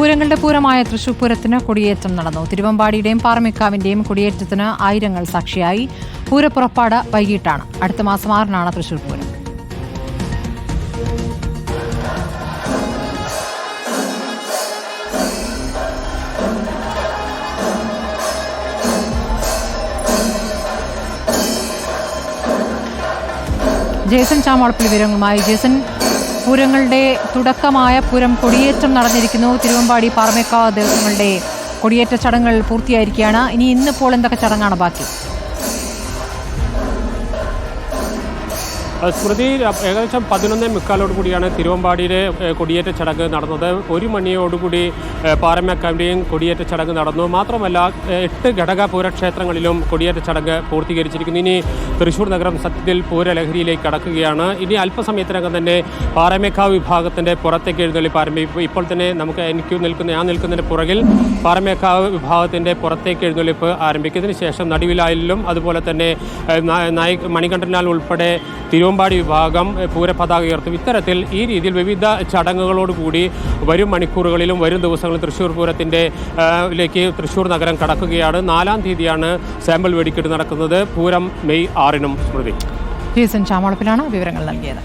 പൂരങ്ങളുടെ പൂരമായ തൃശൂർ പൂരത്തിന് കൊടിയേറ്റം നടന്നു. തിരുവമ്പാടിയുടെയും പാറമേക്കാവിന്റെയും കൊടിയേറ്റത്തിന് ആയിരങ്ങൾ സാക്ഷിയായി. പൂരപ്പുറപ്പാട് വൈകിട്ടാണ്. അടുത്ത മാസം ആറിനാണ് തൃശൂർ പൂരം. ജേസൺ ചാമോളപ്പിൽ വിവരങ്ങളുമായി ജേസൺ പൂരങ്ങളുടെ തുടക്കമായ പൂരം കൊടിയേറ്റം നടന്നിരിക്കുന്നു. തിരുവമ്പാടി പാറമേക്കാവ് ദേവസ്വങ്ങളുടെ കൊടിയേറ്റ ചടങ്ങുകൾ പൂർത്തിയായിരിക്കുകയാണ്. ഇനി ഇന്നിപ്പോൾ എന്തൊക്കെ ചടങ്ങാണ് ബാക്കി? സ്മൃതി ഏകദേശം പതിനൊന്നേ മുക്കാലോട് കൂടിയാണ് തിരുവമ്പാടിയിലെ കൊടിയേറ്റ ചടങ്ങ് നടന്നത്. ഒരു മണിയോടുകൂടി പാറമേക്കാവിന്റെയും കൊടിയേറ്റ ചടങ്ങ് നടന്നു. മാത്രമല്ല എട്ട് ഘടക പൂരക്ഷേത്രങ്ങളിലും കൊടിയേറ്റ ചടങ്ങ് പൂർത്തീകരിച്ചിരിക്കുന്നു. ഇനി തൃശ്ശൂർ നഗരം സത്യത്തിൽ പൂരലഹരിയിലേക്ക് കടക്കുകയാണ്. ഇനി അല്പസമയത്തിനകം തന്നെ പാറമേക്കാവ് വിഭാഗത്തിന്റെ പുറത്തേക്ക് എഴുന്നള്ളിപ്പ് ആരംഭിക്കും ഇപ്പോൾ തന്നെ നമുക്ക് എനിക്ക് നിൽക്കുന്ന ഞാൻ നിൽക്കുന്നതിന് പുറകിൽ പാറമേക്കാവ് വിഭാഗത്തിന്റെ പുറത്തേക്ക് എഴുന്നള്ളിപ്പ് ആരംഭിക്കുന്നതിന് ശേഷം നടുവിലായാലും അതുപോലെ തന്നെ നായ മണികണ്ഠനാൽ ഉൾപ്പെടെ തിരുവമ്പാടി വിഭാഗം പൂരപതാക ഉയർത്തും. ഇത്തരത്തിൽ ഈ രീതിയിൽ വിവിധ ചടങ്ങുകളോടുകൂടി വരും മണിക്കൂറുകളിലും വരും ദിവസങ്ങളിലും തൃശ്ശൂർ പൂരത്തിന്റെ ലേക്ക് തൃശ്ശൂർ നഗരം കടക്കുകയാണ്. നാലാം തീയതിയാണ് സാമ്പിൾ വെടിക്കെട്ട് നടക്കുന്നത്. പൂരം മെയ് ആറിനും സ്മൃതി. ജേസൺ ചാമളപ്പിലാണ് വിവരങ്ങൾ നൽകിയത്.